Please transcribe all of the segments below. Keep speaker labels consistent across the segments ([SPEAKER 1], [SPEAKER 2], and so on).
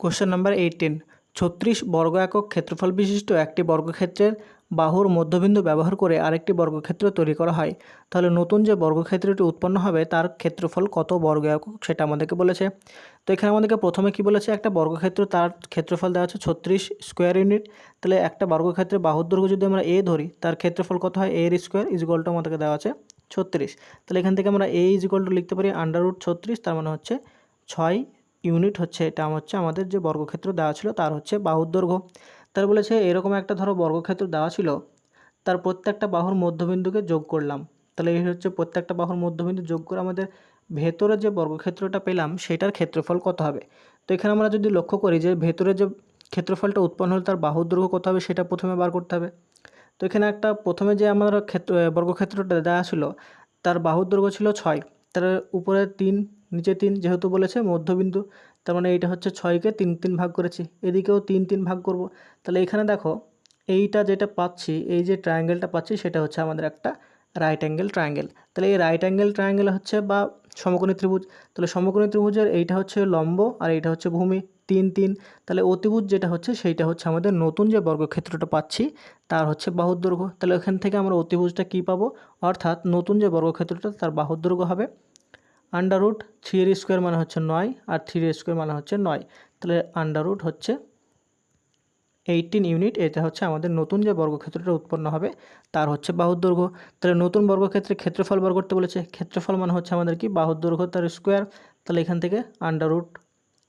[SPEAKER 1] Question number eighteen ছত্রিশ বর্গ একক ক্ষেত্রফল বিশিষ্ট একটি বর্গক্ষেত্রের বাহুর মধ্যবিন্দু ব্যবহার করে আরেকটি বর্গক্ষেত্র তৈরি করা হয়। তাহলে নতুন যে বর্গক্ষেত্রটি উৎপন্ন হবে, তার ক্ষেত্রফল কত বর্গ একক সেটা আমাদেরকে বলেছে। তো এখানে আমাদেরকে প্রথমে কি বলেছে? একটা বর্গক্ষেত্র, তার ক্ষেত্রফল দেওয়া আছে ছত্রিশ স্কোয়ার ইউনিট তাহলে একটা বর্গক্ষেত্রে বাহুর দৈর্ঘ্য যদি আমরা এ ধরি, তার ক্ষেত্রফল কত হয়? এর স্কোয়ার ইজগলটা আমাদেরকে দেওয়া আছে ছত্রিশ। তাহলে এখান থেকে আমরা এ ইজগলটা লিখতে পারি আন্ডার রুট ছত্রিশ, তার মানে হচ্ছে ছয় ইউনিট হচ্ছে, এটা হচ্ছে আমাদের যে বর্গক্ষেত্র দেওয়া ছিল, তার হচ্ছে বাহুর দৈর্ঘ্য। তার বলেছে, এরকম একটা ধরো বর্গক্ষেত্র দেওয়া ছিল, তার প্রত্যেকটা বাহুর মধ্যবিন্দুকে যোগ করলাম। তাহলে এই হচ্ছে প্রত্যেকটা বাহুর মধ্যবিন্দু যোগ করে আমাদের ভেতরে যে বর্গক্ষেত্রটা পেলাম, সেটার ক্ষেত্রফল কত হবে? তো এখানে আমরা যদি লক্ষ্য করি যে ভেতরে যে ক্ষেত্রফলটা উৎপন্ন হলে, তার বাহুর দৈর্ঘ্য কত হবে, সেটা প্রথমে বার করতে হবে। তো এখানে একটা প্রথমে যে আমার ক্ষেত্র, বর্গক্ষেত্রটা দেওয়া ছিল, তার বাহুর দৈর্ঘ্য ছিল ছয়। তার উপরে তিন, নিচে তিন যেহেতু বলেছে মধ্যবিন্দু, তার মানে এইটা হচ্ছে ছয়কে তিন তিন ভাগ করেছি। এদিকেও তিন তিন ভাগ করব। তাহলে এখানে দেখো, এইটা যেটা পাচ্ছি, এই যে ট্রায়াঙ্গেলটা পাচ্ছি, সেটা হচ্ছে আমাদের একটা রাইট অ্যাঙ্গেল ট্রায়াঙ্গেল তাহলে এই রাইট অ্যাঙ্গেল ট্রায়াঙ্গেল হচ্ছে বা সমকোণী ত্রিভুজ। তাহলে সমকোণী ত্রিভুজের এইটা হচ্ছে লম্ব আর এইটা হচ্ছে ভূমি, তিন তিন। তাহলে অতিভুজ যেটা হচ্ছে সেইটা হচ্ছে আমাদের নতুন যে বর্গক্ষেত্রটা পাচ্ছি, তার হচ্ছে বাহুর দৈর্ঘ্য। তাহলে এখান থেকে আমরা অতিভুজটা কী পাবো? অর্থাৎ নতুন যে বর্গক্ষেত্রটা, তার বাহুর দৈর্ঘ্য হবে আন্ডার রুট থ্রি স্কোয়ার মানে হচ্ছে নয় আর থ্রি স্কোয়ার মানে হচ্ছে নয়। তাহলে আন্ডার রুট হচ্ছে এইটিন ইউনিট এটা হচ্ছে আমাদের নতুন যে বর্গক্ষেত্রটা উৎপন্ন হবে, তার হচ্ছে বাহুর দৈর্ঘ্য। তাহলে নতুন বর্গক্ষেত্রে ক্ষেত্রফল বার করতে বলেছে, ক্ষেত্রফল মানে হচ্ছে আমাদের কি? বাহুর দৈর্ঘ্য তার স্কোয়ার তাহলে এখান থেকে আন্ডার রুট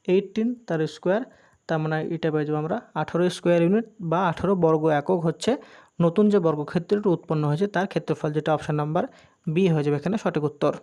[SPEAKER 1] এইটিন তার স্কোয়ার তার মানে এটা পেয়ে যাব আমরা আঠারো স্কোয়ার ইউনিট বা আঠারো বর্গ একক হচ্ছে নতুন যে বর্গক্ষেত্রটি উৎপন্ন হয়েছে, তার ক্ষেত্রফল যেটা অপশান নাম্বার বি হয়ে যাবে এখানে সঠিক উত্তর।